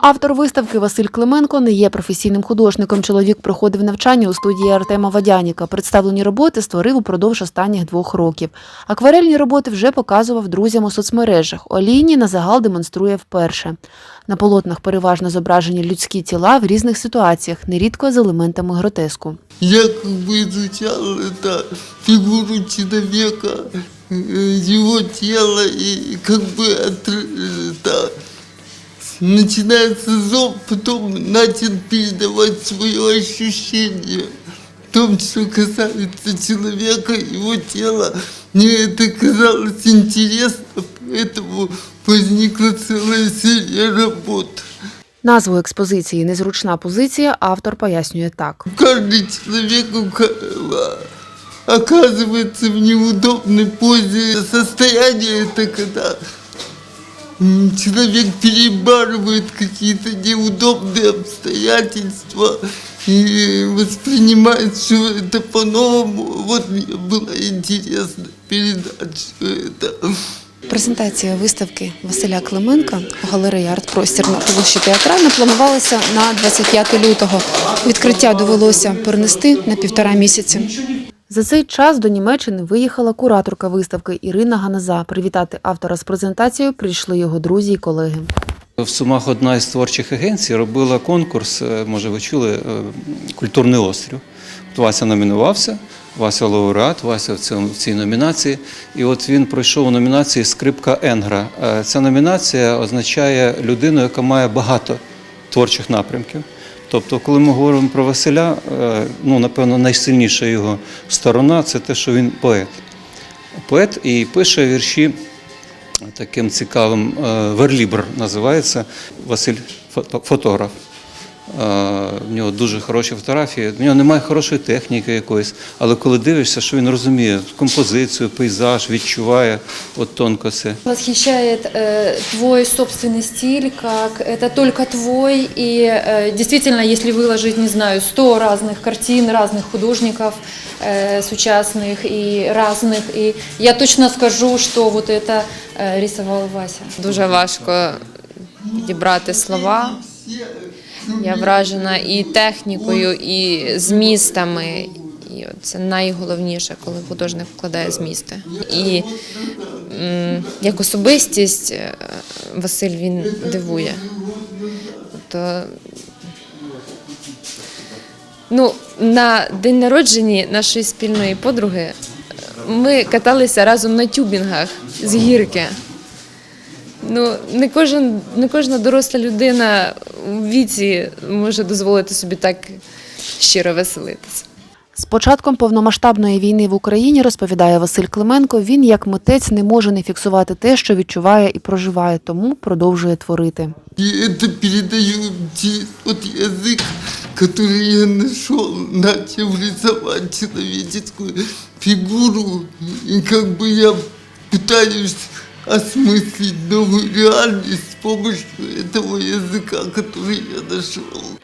Автор виставки Василь Клименко не є професійним художником. Чоловік проходив навчання у студії Артема Вадяніка. Представлені роботи створив упродовж останніх двох років. Акварельні роботи вже показував друзям у соцмережах. Олійні на загал демонструє вперше. На полотнах переважно зображені людські тіла в різних ситуаціях, нерідко з елементами гротеску. Я как бы изучал это фигуру человека, э, его тело начинается зов, потом начал передавать свое ощущение. В том, что касается человека, его тела, мне это казалось интересно, поэтому возникла целая серия работ. Назву експозиції Незручна позиція автор пояснює так. Каждый человек ука- оказывается в неудобной позе. Состояние это когда м, человек перебарывает какие-то неудобные обстоятельства и воспринимает все это по-новому. Вот мне было интересно передать все это. Презентація виставки Василя Клименка у галереї «Артпростір» на площі театральна планувалася на 25 лютого. Відкриття довелося перенести на півтора місяці. За цей час до Німеччини виїхала кураторка виставки Ірина Ганаза. Привітати автора з презентацією прийшли його друзі і колеги. В Сумах одна із творчих агенцій робила конкурс, е, може ви чули, е, культурний острів. От Вася номінувався, Вася лауреат, Вася в, цьому, в цій номінації. І от він пройшов у номінації Скрипка Енгра. Е, Ця номінація означає людину, яка має багато творчих напрямків. Тобто, коли ми говоримо про Василя, е, ну, напевно, найсильніша його сторона це те, що він поет. Поет і пише вірші таким цікавим е, верлібр називається Василь фотограф. Е, В нього дуже хороші фотографії. В нього немає хорошої техніки якоїсь, але коли дивишся, що він розуміє композицію, пейзаж, відчуває от тонко це. Восхищает э, твой собственный стиль, как это только твой. И э, действительно, если выложить, не знаю, 100 разных картин, разных художников э, сучасных и разных, и я точно скажу, что вот это э, рисовал Вася. Дуже важко підібрати слова. Я вражена і технікою, і змістами. І це найголовніше, коли художник вкладає змісти. І як особистість е, Василь він дивує. Тобто, ну, на день народження нашої спільної подруги е, ми каталися разом на тюбінгах з гірки. Ну, не кожен, не кожна доросла людина у віці може дозволити собі так щиро веселитися. З початком повномасштабної війни в Україні, розповідає Василь Клименко, він як митець не може не фіксувати те, що відчуває і проживає, тому продовжує творити. И это передаю через тот язык, который я нашел, начал рисовать человеческую фигуру. И как бы я пытаюсь осмыслить новую реальность с помощью этого языка, который я нашел.